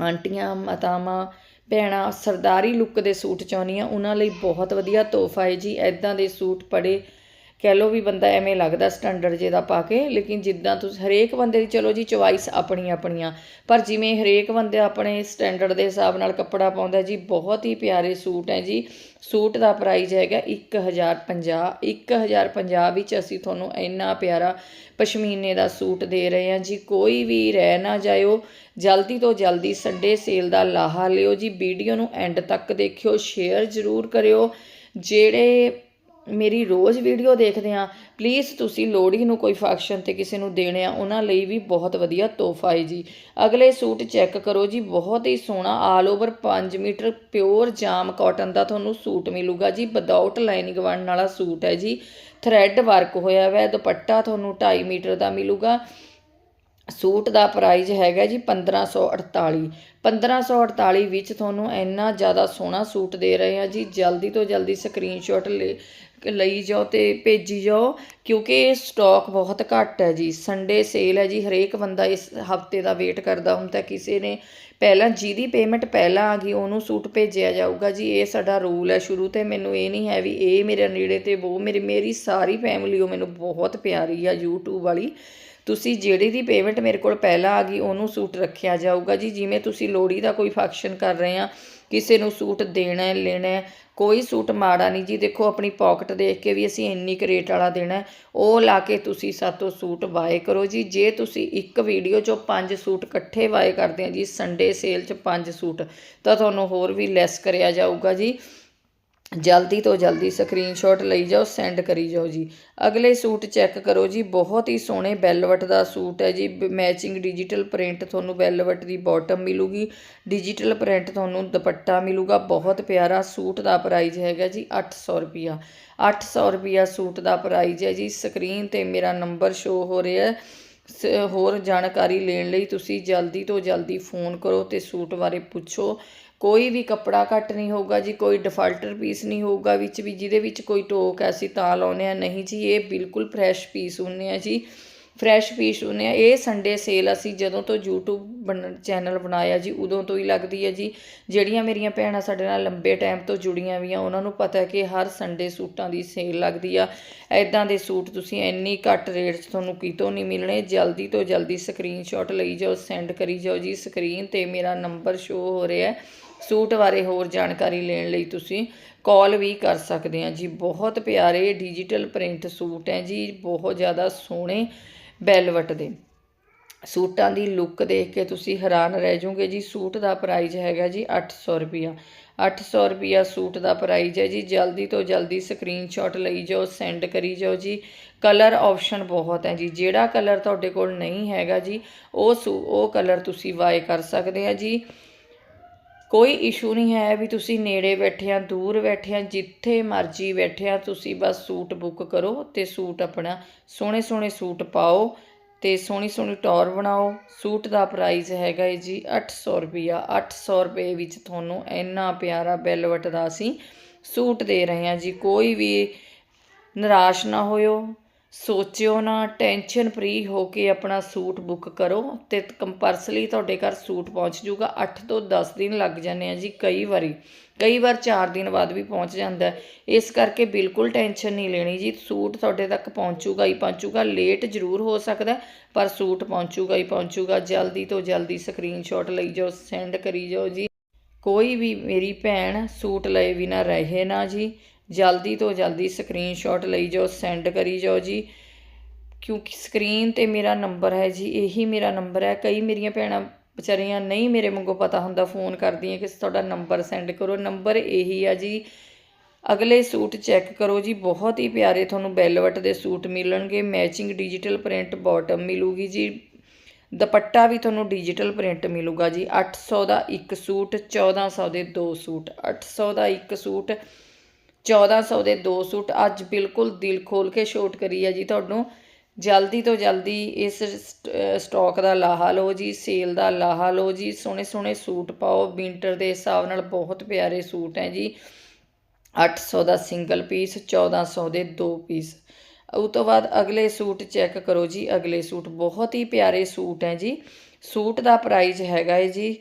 Speaker 1: ਆਂਟੀਆਂ, ਮਾਤਾਵਾਂ ਭੈਣਾਂ ਸਰਦਾਰੀ ਲੁੱਕ ਦੇ ਸੂਟ ਚਾਹੁੰਦੀਆਂ ਉਹਨਾਂ ਲਈ ਬਹੁਤ ਵਧੀਆ ਤੋਹਫਾ ਹੈ ਜੀ। ਇੱਦਾਂ ਦੇ ਸੂਟ ਪੜੇ ਕਹਿ ਲਓ ਵੀ ਬੰਦਾ ਐਵੇਂ ਲੱਗਦਾ ਸਟੈਂਡਰਡ ਜੇ ਦਾ ਪਾ ਕੇ, ਲੇਕਿਨ ਜਿੱਦਾਂ ਤੁਸੀਂ, ਹਰੇਕ ਬੰਦੇ ਦੀ ਚਲੋ ਜੀ ਚੁਆਇਸ ਆਪਣੀ ਆਪਣੀਆਂ, ਪਰ ਜਿਵੇਂ ਹਰੇਕ ਬੰਦੇ ਆਪਣੇ ਸਟੈਂਡਰਡ ਦੇ ਹਿਸਾਬ ਨਾਲ ਕੱਪੜਾ ਪਾਉਂਦਾ ਜੀ, ਬਹੁਤ ਹੀ ਪਿਆਰੇ ਸੂਟ ਹੈ ਜੀ। ਸੂਟ ਦਾ ਪ੍ਰਾਈਸ ਹੈਗਾ 1050 1050 ਵਿੱਚ ਅਸੀਂ ਤੁਹਾਨੂੰ ਇੰਨਾ ਪਿਆਰਾ ਪਸ਼ਮੀਨੇ ਦਾ ਸੂਟ ਦੇ ਰਹੇ ਹਾਂ ਜੀ। ਕੋਈ ਵੀ ਰਹਿ ਨਾ ਜਾਇਓ, ਜਲਦੀ ਤੋਂ ਜਲਦੀ ਸੰਡੇ ਸੇਲ ਦਾ ਲਾਹਾ ਲਿਓ ਜੀ। ਵੀਡੀਓ ਨੂੰ ਐਂਡ ਤੱਕ ਦੇਖਿਓ ਸ਼ੇਅਰ ਜ਼ਰੂਰ ਕਰਿਓ। ਜਿਹੜੇ ਮੇਰੀ ਰੋਜ਼ ਵੀਡੀਓ ਦੇਖਦੇ ਆ ਪਲੀਜ਼ ਤੁਸੀਂ ਲੋਹੜੀ ਨੂੰ ਕੋਈ ਫੰਕਸ਼ਨ ਤੇ ਕਿਸੇ ਨੂੰ ਦੇਣੇ ਆ, ਉਹਨਾਂ ਲਈ ਵੀ ਬਹੁਤ ਵਧੀਆ ਤੋਹਫਾ ਹੈ ਜੀ। ਅਗਲੇ ਸੂਟ ਚੈੱਕ ਕਰੋ ਜੀ, ਬਹੁਤ ਹੀ ਸੋਹਣਾ ਆਲ ਓਵਰ 5 ਮੀਟਰ ਪਿਓਰ ਜਾਮ ਕਾਟਨ ਦਾ ਤੁਹਾਨੂੰ ਸੂਟ ਮਿਲੂਗਾ ਜੀ। ਵਿਦਆਊਟ ਲਾਈਨਿੰਗ ਬਣਨ ਵਾਲਾ ਸੂਟ ਹੈ ਜੀ। ਥਰੈਡ ਵਰਕ ਹੋਇਆ ਹੋਇਆ ਦੁਪੱਟਾ ਤੁਹਾਨੂੰ 2.5 ਮੀਟਰ ਦਾ ਮਿਲੂਗਾ। ਸੂਟ ਦਾ ਪ੍ਰਾਈਸ ਹੈਗਾ ਜੀ 1548 1548 ਵਿੱਚ ਤੁਹਾਨੂੰ ਇੰਨਾ ਜ਼ਿਆਦਾ ਸੋਹਣਾ ਸੂਟ ਦੇ ਰਹੇ ਆ ਜੀ। ਜਲਦੀ ਤੋਂ ਜਲਦੀ ਸਕਰੀਨਸ਼ਾਟ ਲੈ ਲਈ ਜਾਓ ਤੇ ਭੇਜੀ ਜਾਓ, ਕਿਉਂਕਿ ਇਹ ਸਟਾਕ ਬਹੁਤ ਘੱਟ ਹੈ ਜੀ। ਸੰਡੇ ਸੇਲ ਹੈ ਜੀ, ਹਰੇਕ ਬੰਦਾ ਇਸ ਹਫ਼ਤੇ ਦਾ ਵੇਟ ਕਰਦਾ ਹੁੰਦਾ, ਕਿਸੇ ਨੇ ਪਹਿਲਾਂ ਜਿਹਦੀ ਪੇਮੈਂਟ ਪਹਿਲਾਂ ਆ ਗਈ, ਉਹਨੂੰ ਸੂਟ ਭੇਜਿਆ ਜਾਊਗਾ ਜੀ। ਇਹ ਸਾਡਾ ਰੂਲ ਹੈ ਸ਼ੁਰੂ ਤੇ ਮੈਨੂੰ ਇਹ ਨਹੀਂ ਹੈ ਵੀ ਇਹ ਮੇਰੇ ਨੇੜੇ ਤੇ ਉਹ ਮੇਰੀ ਮੇਰੀ ਸਾਰੀ ਫੈਮਿਲੀ ਉਹ ਮੈਨੂੰ ਬਹੁਤ ਪਿਆਰੀ ਆ, YouTube ਵਾਲੀ। ਤੁਸੀਂ ਜਿਹੜੀ ਦੀ ਪੇਮੈਂਟ ਮੇਰੇ ਕੋਲ ਪਹਿਲਾਂ ਆ ਗਈ, ਉਹਨੂੰ ਸੂਟ ਰੱਖਿਆ ਜਾਊਗਾ ਜੀ। ਜਿਵੇਂ ਤੁਸੀਂ ਲੋਹੜੀ ਦਾ ਕੋਈ ਫੰਕਸ਼ਨ ਕਰ ਰਹੇ ਆ ਕਿਸੇ ਨੂੰ ਸੂਟ ਦੇਣਾ, ਲੈਣਾ ਕੋਈ ਸੂਟ ਮਾੜਾ ਨਹੀਂ ਜੀ। ਦੇਖੋ, ਆਪਣੀ ਪਾਕਟ ਦੇਖ ਕੇ ਵੀ ਅਸੀਂ ਇੰਨੀ ਕੁ ਰੇਟ ਵਾਲਾ ਦੇਣਾ ਉਹ ਲਾ ਕੇ ਤੁਸੀਂ ਸਾਤੋਂ ਸੂਟ ਬਾਏ ਕਰੋ ਜੀ। ਜੇ ਤੁਸੀਂ ਇੱਕ ਵੀਡੀਓ 'ਚੋਂ ਪੰਜ ਸੂਟ ਇਕੱਠੇ ਬਾਏ ਕਰਦੇ ਆ ਜੀ ਸੰਡੇ ਸੇਲ 'ਚ ਪੰਜ ਸੂਟ, ਤਾਂ ਤੁਹਾਨੂੰ ਹੋਰ ਵੀ ਲੈਸ ਕਰਿਆ ਜਾਊਗਾ ਜੀ। ਜਲਦੀ ਤੋਂ ਜਲਦੀ ਸਕਰੀਨਸ਼ਾਟ ਲਈ ਜਾਓ ਸੈਂਡ ਕਰੀ ਜਾਓ ਜੀ। ਅਗਲੇ ਸੂਟ ਚੈੱਕ ਕਰੋ ਜੀ, ਬਹੁਤ ਹੀ ਸੋਹਣੇ ਬੈਲਵਟ ਦਾ ਸੂਟ ਹੈ ਜੀ। ਮੈਚਿੰਗ ਡਿਜੀਟਲ ਪ੍ਰਿੰਟ ਤੁਹਾਨੂੰ ਬੈਲਵਟ ਦੀ ਬਾਟਮ ਮਿਲੂਗੀ ਡਿਜੀਟਲ ਪ੍ਰਿੰਟ ਤੁਹਾਨੂੰ ਦੁਪੱਟਾ ਮਿਲੂਗਾ। ਬਹੁਤ ਪਿਆਰਾ ਸੂਟ ਦਾ ਪ੍ਰਾਈਸ ਹੈਗਾ ਜੀ 800 ਰੁਪਿਆ 800 ਰੁਪਿਆ ਸੂਟ ਦਾ ਪ੍ਰਾਈਸ ਹੈ ਜੀ। ਸਕਰੀਨ ਤੇ ਮੇਰਾ ਨੰਬਰ ਸ਼ੋ ਹੋ ਰਿਹਾ ਹੈ। ਸ- ਹੋਰ ਜਾਣਕਾਰੀ ਲੈਣ ਲਈ ਤੁਸੀਂ ਜਲਦੀ ਤੋਂ ਜਲਦੀ ਫੋਨ ਕਰੋ ਤੇ ਸੂਟ ਬਾਰੇ ਪੁੱਛੋ। ਕੋਈ ਵੀ ਕੱਪੜਾ ਘੱਟ ਨਹੀਂ ਹੋਊਗਾ ਜੀ, ਕੋਈ ਡਿਫਾਲਟਰ ਪੀਸ ਨਹੀਂ ਹੋਊਗਾ ਵਿੱਚ ਵੀ, ਜਿਹਦੇ ਵਿੱਚ ਕੋਈ ਟੋਕ ਐਸੀ ਤਾਂ ਲਾਉਨੇ ਆ, ਨਹੀਂ ਜੀ, ਇਹ ਬਿਲਕੁਲ ਫਰੈਸ਼ ਪੀਸ ਹੁੰਨੇ ਆ ਜੀ। ਫਰੈਸ਼ ਪੀਸ ਹੁੰਨੇ ਆ, ਇਹ ਸੰਡੇ ਸੇਲ ਅਸੀਂ ਜਦੋਂ ਤੋਂ YouTube ਬਣ ਚੈਨਲ ਬਣਾਇਆ ਜੀ, ਉਦੋਂ ਤੋਂ ਹੀ ਲੱਗਦੀ ਹੈ ਜੀ। ਜਿਹੜੀਆਂ ਮੇਰੀਆਂ ਭੈਣਾਂ ਸਾਡੇ ਨਾਲ ਲੰਬੇ ਟਾਈਮ ਤੋਂ ਜੁੜੀਆਂ ਵੀਆਂ ਉਹਨਾਂ ਨੂੰ ਪਤਾ ਹੈ ਕਿ ਹਰ ਸੰਡੇ ਸੂਟਾਂ ਦੀ ਸੇਲ ਲੱਗਦੀ ਆ। ਐਦਾਂ ਦੇ ਸੂਟ ਤੁਸੀਂ ਇੰਨੀ ਘੱਟ ਰੇਟ 'ਚ ਤੁਹਾਨੂੰ ਕਿਤੋਂ ਨਹੀਂ ਮਿਲਣੇ, ਜਲਦੀ ਤੋਂ ਜਲਦੀ ਸਕਰੀਨਸ਼ਾਟ ਲਈ ਜਾਓ ਸੈਂਡ ਕਰੀ ਜਾਓ ਜੀ ਸਕਰੀਨ ਤੇ ਮੇਰਾ ਨੰਬਰ ਸ਼ੋ ਹੋ ਰਿਹਾ ਹੈ। ਸੂਟ ਬਾਰੇ ਹੋਰ ਜਾਣਕਾਰੀ ਲੈਣ ਲਈ ਤੁਸੀਂ ਕਾਲ ਵੀ ਕਰ ਸਕਦੇ ਆ ਜੀ। ਬਹੁਤ ਪਿਆਰੇ ਡਿਜੀਟਲ ਪ੍ਰਿੰਟ ਸੂਟ ਹੈ ਜੀ, ਬਹੁਤ ਜ਼ਿਆਦਾ ਸੋਹਣੇ ਬੈਲਵਟ ਦੇ। ਸੂਟਾਂ ਦੀ ਲੁੱਕ ਦੇਖ ਕੇ ਤੁਸੀਂ ਹੈਰਾਨ ਰਹਿ ਜਾਓਗੇ ਜੀ। ਸੂਟ ਦਾ ਪ੍ਰਾਈਸ ਹੈਗਾ ਜੀ 800 ਰੁਪਿਆ 800 ਰੁਪਿਆ ਸੂਟ ਦਾ ਪ੍ਰਾਈਸ ਹੈ ਜੀ। ਜਲਦੀ ਤੋਂ ਜਲਦੀ ਸਕਰੀਨਸ਼ਾਟ ਲਈ ਜਾਓ ਸੈਂਡ ਕਰੀ ਜਾਓ ਜੀ। ਕਲਰ ਆਪਸ਼ਨ ਬਹੁਤ ਹੈ ਜੀ। ਜਿਹੜਾ ਕਲਰ ਤੁਹਾਡੇ ਕੋਲ ਨਹੀਂ ਹੈਗਾ ਜੀ, ਉਹ ਸੂ, ਉਹ ਕਲਰ ਤੁਸੀਂ ਬਾਏ ਕਰ ਸਕਦੇ ਆ ਜੀ। ਕੋਈ ਇਸ਼ੂ ਨਹੀਂ ਹੈ ਵੀ ਤੁਸੀਂ ਨੇੜੇ ਬੈਠੇ ਆ ਦੂਰ ਬੈਠੇ ਆ ਜਿੱਥੇ ਮਰਜ਼ੀ ਬੈਠੇ ਆ ਤੁਸੀਂ ਬਸ ਸੂਟ ਬੁੱਕ ਕਰੋ ਤੇ ਸੂਟ ਆਪਣਾ ਸੋਹਣੇ ਸੋਹਣੇ ਸੂਟ ਪਾਓ ਤੇ ਸੋਹਣੀ ਸੋਹਣੀ ਟੌਰ ਬਣਾਓ। ਸੂਟ ਦਾ ਪ੍ਰਾਈਸ ਹੈਗਾ ਹੈ ਜੀ 800 ਰੁਪਿਆ 800 ਰੁਪਏ ਵਿੱਚ ਤੁਹਾਨੂੰ ਇੰਨਾ ਪਿਆਰਾ ਬੈਲਵਟ ਦਾ ਅਸੀਂ ਸੂਟ ਦੇ ਰਹੇ ਹਾਂ ਜੀ। ਕੋਈ ਵੀ ਨਿਰਾਸ਼ ਨਾ ਹੋਇਓ। ਸੋਚਿਓ ਨਾ ਟੈਨਸ਼ਨ ਫ੍ਰੀ ਹੋ ਕੇ ਆਪਣਾ ਸੂਟ ਬੁੱਕ ਕਰੋ ਤੇ ਕੰਪਲਸਰੀ ਤੁਹਾਡੇ ਘਰ ਸੂਟ ਪਹੁੰਚ ਜਾਊਗਾ। 8 ਤੋਂ 10 ਦਿਨ ਲੱਗ ਜਾਂਦੇ ਆ ਜੀ ਕਈ ਵਾਰੀ। ਕਈ ਵਾਰ 4 ਦਿਨ ਬਾਅਦ ਵੀ ਪਹੁੰਚ ਜਾਂਦਾ ਇਸ ਕਰਕੇ ਬਿਲਕੁਲ ਟੈਨਸ਼ਨ ਨਹੀਂ ਲੈਣੀ ਜੀ। ਸੂਟ ਤੁਹਾਡੇ ਤੱਕ ਪਹੁੰਚੂਗਾ ਹੀ ਪਹੁੰਚੂਗਾ। ਲੇਟ ਜ਼ਰੂਰ ਹੋ ਸਕਦਾ ਪਰ ਸੂਟ ਪਹੁੰਚੂਗਾ ਹੀ ਪਹੁੰਚੂਗਾ। ਜਲਦੀ ਤੋਂ ਜਲਦੀ ਸਕਰੀਨਸ਼ਾਟ ਲਈ ਜਾਓ ਸੈਂਡ ਕਰੀ ਜਾਓ ਜੀ। ਕੋਈ ਵੀ ਮੇਰੀ ਭੈਣ ਸੂਟ ਲਏ ਬਿਨਾ ਰਹੇ ਨਾ ਜੀ। ਜਲਦੀ ਤੋਂ ਜਲਦੀ ਸਕਰੀਨਸ਼ਾਟ ਲਈ ਜਾਓ ਸੈਂਡ ਕਰੀ ਜਾਓ ਜੀ। ਕਿਉਂਕਿ ਸਕਰੀਨ ਤੇ ਮੇਰਾ ਨੰਬਰ ਹੈ ਜੀ, ਇਹੀ ਮੇਰਾ ਨੰਬਰ ਹੈ। ਕਈ ਮੇਰੀਆਂ ਭੈਣਾਂ ਵਿਚਾਰੀਆਂ ਨਹੀਂ ਮੇਰੇ ਵਾਂਗੂ ਪਤਾ ਹੁੰਦਾ ਫੋਨ ਕਰਦੀਆਂ ਕਿ ਤੁਹਾਡਾ ਨੰਬਰ ਸੈਂਡ ਕਰੋ। ਨੰਬਰ ਇਹੀ ਆ ਜੀ, ਅਗਲੇ ਸੂਟ ਚੈੱਕ ਕਰੋ ਜੀ। ਬਹੁਤ ਹੀ ਪਿਆਰੇ ਤੁਹਾਨੂੰ ਬੈਲਵਟ ਦੇ ਸੂਟ ਮਿਲਣਗੇ। ਮੈਚਿੰਗ ਡਿਜੀਟਲ ਪ੍ਰਿੰਟ ਬਾਟਮ ਮਿਲੂਗੀ ਜੀ। ਦੁਪੱਟਾ ਵੀ ਤੁਹਾਨੂੰ ਡਿਜੀਟਲ ਪ੍ਰਿੰਟ ਮਿਲੂਗਾ ਜੀ। 800 ਦਾ ਇੱਕ ਸੂਟ 1400 ਦੇ ਦੋ ਸੂਟ। 800 ਦਾ ਇੱਕ ਸੂਟ 1400 ਦੇ ਦੋ ਸੂਟ ਅੱਜ ਬਿਲਕੁਲ ਦਿਲ ਖੋਲ ਕੇ ਸ਼ੋਟ ਕਰੀ ਹੈ ਜੀ ਤੁਹਾਨੂੰ। ਜਲਦੀ ਤੋਂ ਜਲਦੀ ਇਸ ਸਟ- ਅਹ, ਸਟਾਕ ਦਾ ਲਾਹਾ ਲਓ ਜੀ, ਸੇਲ ਦਾ ਲਾਹਾ ਲਓ ਜੀ। ਸੋਹਣੇ ਸੋਹਣੇ ਸੂਟ ਪਾਓ। ਵਿੰਟਰ ਦੇ ਹਿਸਾਬ ਨਾਲ ਬਹੁਤ ਪਿਆਰੇ ਸੂਟ ਹੈ ਜੀ। 800 ਦਾ ਸਿੰਗਲ ਪੀਸ 1400 ਦੇ ਦੋ ਪੀਸ। ਉਹ ਤੋਂ ਬਾਅਦ ਅਗਲੇ ਸੂਟ ਚੈੱਕ ਕਰੋ ਜੀ। ਅਗਲੇ ਸੂਟ ਬਹੁਤ ਹੀ ਪਿਆਰੇ ਸੂਟ ਹੈ ਜੀ। ਸੂਟ ਦਾ ਪ੍ਰਾਈਸ ਹੈਗਾ ਹੈ ਜੀ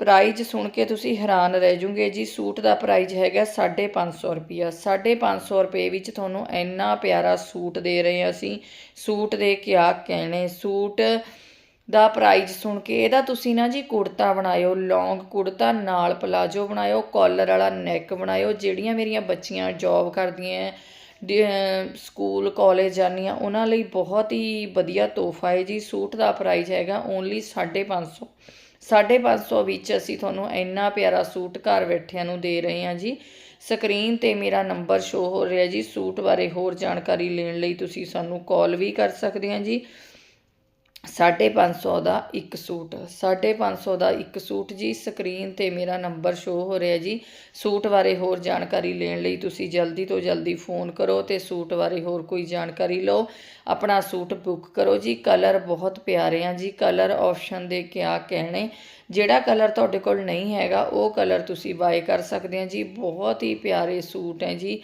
Speaker 1: ਪ੍ਰਾਈਜ਼ ਸੁਣ ਕੇ ਤੁਸੀਂ ਹੈਰਾਨ ਰਹਿ ਜੂਗੇ। ਜੀ ਸੂਟ ਦਾ ਪ੍ਰਾਈਜ਼ ਹੈਗਾ 550 ਰੁਪਿਆ 550 ਰੁਪਏ ਵਿੱਚ ਤੁਹਾਨੂੰ ਇੰਨਾ ਪਿਆਰਾ ਸੂਟ ਦੇ ਰਹੇ ਹਾਂ ਅਸੀਂ। ਸੂਟ ਦੇ ਕਿਆ ਕਹਿਣੇ ਸੂਟ ਦਾ ਪ੍ਰਾਈਜ਼ ਸੁਣ ਕੇ ਇਹਦਾ ਤੁਸੀਂ ਨਾ ਜੀ ਕੁੜਤਾ ਬਣਾਇਓ ਲੌਂਗ ਕੁੜਤਾ ਨਾਲ ਪਲਾਜੋ ਬਣਾਇਓ ਕਾਲਰ ਵਾਲਾ ਨੈਕ ਬਣਾਇਓ ਜਿਹੜੀਆਂ ਮੇਰੀਆਂ ਬੱਚੀਆਂ ਜੌਬ ਕਰਦੀਆਂ ਹੈ, ਸਕੂਲ ਕਾਲਜ ਜਾਂਦੀਆਂ ਉਹਨਾਂ ਲਈ ਬਹੁਤ ਹੀ ਵਧੀਆ ਤੋਹਫਾ ਹੈ ਜੀ। ਸੂਟ ਦਾ ਪ੍ਰਾਈਜ਼ ਹੈਗਾ ਓਨਲੀ 550 550 ਵਿੱਚ ਅਸੀਂ ਤੁਹਾਨੂੰ ਇੰਨਾ ਪਿਆਰਾ ਸੂਟ ਘਰ ਬੈਠਿਆਂ ਨੂੰ ਦੇ ਰਹੇ ਹਾਂ ਜੀ। ਸਕਰੀਨ ਤੇ ਮੇਰਾ ਨੰਬਰ ਸ਼ੋ ਹੋ ਰਿਹਾ ਜੀ। ਸੂਟ ਬਾਰੇ ਹੋਰ ਜਾਣਕਾਰੀ ਲੈਣ ਲਈ ਤੁਸੀਂ ਸਾਨੂੰ ਕਾਲ ਵੀ ਕਰ ਸਕਦੇ ਹਾਂ ਜੀ। 550 ਦਾ ਇੱਕ ਸੂਟ। 550 ਦਾ ਇੱਕ ਸੂਟ ਜੀ, ਸਕਰੀਨ ਤੇ ਮੇਰਾ ਨੰਬਰ ਸ਼ੋ ਹੋ ਰਿਹਾ ਜੀ। ਸੂਟ ਬਾਰੇ ਹੋਰ ਜਾਣਕਾਰੀ ਲੈਣ ਲਈ ਤੁਸੀਂ ਜਲਦੀ ਤੋਂ ਜਲਦੀ ਫੋਨ ਕਰੋ ਤੇ ਸੂਟ ਬਾਰੇ ਹੋਰ ਕੋਈ ਜਾਣਕਾਰੀ ਲਓ। ਆਪਣਾ ਸੂਟ ਬੁੱਕ ਕਰੋ ਜੀ। ਕਲਰ ਬਹੁਤ ਪਿਆਰੇ ਆ ਜੀ। ਕਲਰ ਆਪਸ਼ਨ ਦੇ ਕਿਆ ਕਹਿਣੇ। ਜਿਹੜਾ ਕਲਰ ਤੁਹਾਡੇ ਕੋਲ ਨਹੀਂ ਹੈਗਾ, ਉਹ ਕਲਰ ਤੁਸੀਂ ਬਾਏ ਕਰ ਸਕਦੇ ਆ ਜੀ। ਬਹੁਤ ਹੀ ਪਿਆਰੇ ਸੂਟ ਹੈ ਜੀ।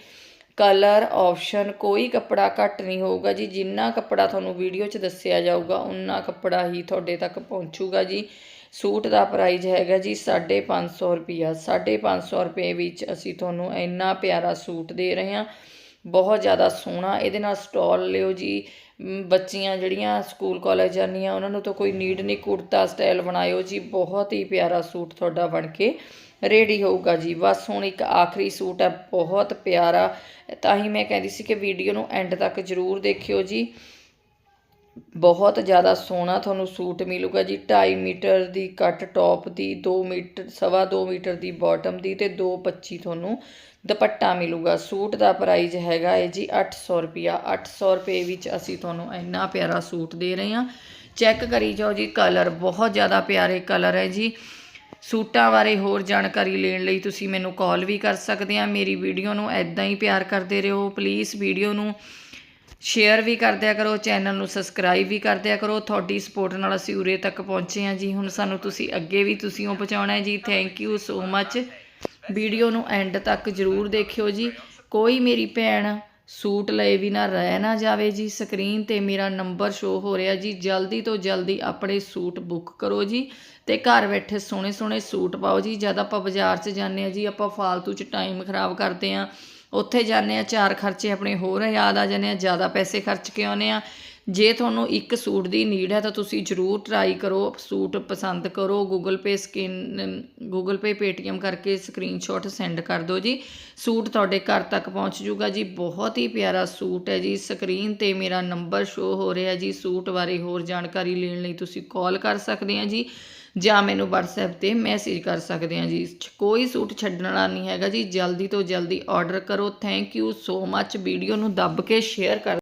Speaker 1: ਕਲਰ ਆਪਸ਼ਨ ਕੋਈ ਕੱਪੜਾ ਘੱਟ ਨਹੀਂ ਹੋਊਗਾ ਜੀ। ਜਿੰਨਾ ਕੱਪੜਾ ਤੁਹਾਨੂੰ ਵੀਡੀਓ 'ਚ ਦੱਸਿਆ ਜਾਊਗਾ ਉਨਾ ਕੱਪੜਾ ਹੀ ਤੁਹਾਡੇ ਤੱਕ ਪਹੁੰਚੂਗਾ ਜੀ। ਸੂਟ ਦਾ ਪ੍ਰਾਈਜ਼ ਹੈਗਾ ਜੀ 550 ਰੁਪਿਆ 550 ਰੁਪਏ ਵਿੱਚ ਅਸੀਂ ਤੁਹਾਨੂੰ ਇੰਨਾ ਪਿਆਰਾ ਸੂਟ ਦੇ ਰਹੇ ਹਾਂ। ਬਹੁਤ ਜ਼ਿਆਦਾ ਸੋਹਣਾ। ਇਹਦੇ ਨਾਲ ਸਟਾਲ ਲਿਓ ਜੀ। ਬੱਚੀਆਂ ਜਿਹੜੀਆਂ ਸਕੂਲ ਕਾਲਜ ਜਾਂਦੀਆਂ, ਉਹਨਾਂ ਨੂੰ ਤਾਂ ਕੋਈ ਨੀਡ ਨਹੀਂ। ਕੁੜਤਾ ਸਟਾਈਲ ਬਣਾਇਓ ਜੀ। ਬਹੁਤ ਹੀ ਪਿਆਰਾ ਸੂਟ ਤੁਹਾਡਾ ਬਣ ਕੇ ਰੈਡੀ ਹੋਊਗਾ ਜੀ। ਬਸ ਹੁਣ ਇੱਕ ਆਖਰੀ ਸੂਟ ਹੈ, ਬਹੁਤ ਪਿਆਰਾ। ਤਾਂ ਹੀ ਮੈਂ ਕਹਿੰਦੀ ਸੀ ਕਿ ਵੀਡੀਓ ਨੂੰ ਐਂਡ ਤੱਕ ਜ਼ਰੂਰ ਦੇਖਿਓ ਜੀ। ਬਹੁਤ ਜ਼ਿਆਦਾ ਸੋਹਣਾ ਤੁਹਾਨੂੰ ਸੂਟ ਮਿਲੂਗਾ ਜੀ। 2.5 ਮੀਟਰ ਦੀ ਕੱਟ ਟੌਪ ਦੀ 2 ਮੀਟਰ ਸਵਾ 2 ਮੀਟਰ ਦੀ ਬਾਟਮ ਦੀ ਤੇ 2.25 ਤੁਹਾਨੂੰ ਦੁਪੱਟਾ ਮਿਲੂਗਾ। ਸੂਟ ਦਾ ਪ੍ਰਾਈਸ ਹੈਗਾ ਹੈ ਜੀ 800 ਰੁਪਿਆ 800 ਰੁਪਏ ਵਿੱਚ ਅਸੀਂ ਤੁਹਾਨੂੰ ਇੰਨਾ ਪਿਆਰਾ ਸੂਟ ਦੇ ਰਹੇ ਹਾਂ। ਚੈੱਕ ਕਰੀ ਜਾਓ ਜੀ ਕਲਰ ਬਹੁਤ ਜ਼ਿਆਦਾ ਪਿਆਰੇ ਕਲਰ ਹੈ ਜੀ। ਸੂਟਾਂ ਬਾਰੇ ਹੋਰ ਜਾਣਕਾਰੀ ਲੈਣ ਲਈ ਤੁਸੀਂ ਮੈਨੂੰ ਕਾਲ ਵੀ ਕਰ ਸਕਦੇ ਆ। ਮੇਰੀ ਵੀਡੀਓ ਨੂੰ ਐਦਾਂ ਹੀ ਪਿਆਰ ਕਰਦੇ ਰਹੋ। ਪਲੀਜ਼ ਵੀਡੀਓ ਨੂੰ ਸ਼ੇਅਰ ਵੀ ਕਰਦਿਆ ਕਰੋ। ਚੈਨਲ ਨੂੰ ਸਬਸਕ੍ਰਾਈਬ ਵੀ ਕਰਦਿਆ ਕਰੋ। ਤੁਹਾਡੀ ਸਪੋਰਟ ਨਾਲ ਅਸੀਂ ਉਰੇ ਤੱਕ ਪਹੁੰਚੇ ਹਾਂ ਜੀ। ਹੁਣ ਸਾਨੂੰ ਤੁਸੀਂ ਅੱਗੇ ਵੀ ਤੁਸੀਂ ਉਹ ਪਹੁੰਚਾਉਣਾ ਜੀ। Thank you so much video ਨੂੰ ਐਂਡ ਤੱਕ ਜ਼ਰੂਰ ਦੇਖਿਓ ਜੀ। ਕੋਈ ਮੇਰੀ ਭੈਣ ਸੂਟ ਲਏ ਵੀ ਨਾ ਰਹਿ ਨਾ ਜਾਵੇ ਜੀ। ਸਕਰੀਨ ਤੇ ਮੇਰਾ ਨੰਬਰ ਸ਼ੋ ਹੋ ਰਿਹਾ ਜੀ। ਜਲਦੀ ਤੋਂ ਜਲਦੀ ਆਪਣੇ ਸੂਟ ਬੁੱਕ ਕਰੋ ਜੀ। ਤੇ ਘਰ ਬੈਠੇ ਸੋਹਣੇ ਸੋਹਣੇ ਸੂਟ ਪਾਓ ਜੀ। ਜਦ ਆਪਾਂ ਬਾਜ਼ਾਰ 'ਚ ਜਾਂਦੇ ਆ ਜੀ, ਆਪਾਂ ਫਾਲਤੂ 'ਚ ਟਾਈਮ ਖਰਾਬ ਕਰਦੇ ਆ ਉੱਥੇ ਜਾਂਦੇ ਆ ਚਾਰ ਖਰਚੇ ਆਪਣੇ ਹੋਰ ਯਾਦ ਆ ਜਾਂਦੇ ਆ, ਜ਼ਿਆਦਾ ਪੈਸੇ ਖਰਚ ਕੇ ਆਉਂਦੇ ਆ ਜੇ ਤੁਹਾਨੂੰ ਇੱਕ ਸੂਟ ਦੀ ਨੀਡ ਹੈ ਤਾਂ ਤੁਸੀਂ ਜ਼ਰੂਰ ਟਰਾਈ ਕਰੋ। ਸੂਟ ਪਸੰਦ ਕਰੋ। ਗੂਗਲ ਪੇ ਸਕੀਨ ਗੂਗਲ ਪੇ ਪੇਟੀਐਮ ਕਰਕੇ ਸਕਰੀਨਸ਼ਾਟ ਸੈਂਡ ਕਰ ਦਿਓ ਜੀ। ਸੂਟ ਤੁਹਾਡੇ ਘਰ ਤੱਕ ਪਹੁੰਚ ਜੂਗਾ ਜੀ। ਬਹੁਤ ਹੀ ਪਿਆਰਾ ਸੂਟ ਹੈ ਜੀ। ਸਕਰੀਨ ਤੇ ਮੇਰਾ ਨੰਬਰ ਸ਼ੋ ਹੋ ਰਿਹਾ ਜੀ। ਸੂਟ ਬਾਰੇ ਹੋਰ ਜਾਣਕਾਰੀ ਲੈਣ ਲਈ ਤੁਸੀਂ ਕਾਲ ਕਰ ਸਕਦੇ ਆ ਜੀ। ਜਾਂ ਮੈਨੂੰ WhatsApp ਤੇ ਮੈਸੇਜ ਕਰ ਸਕਦੇ ਆ ਜੀ। ਕੋਈ ਸੂਟ ਛੱਡਣਾ ਨਹੀਂ ਹੈਗਾ ਜੀ। ਜਲਦੀ ਤੋਂ ਜਲਦੀ ਆਰਡਰ ਕਰੋ। Thank you so much video ਨੂੰ ਦੱਬ ਕੇ ਸ਼ੇਅਰ ਕਰ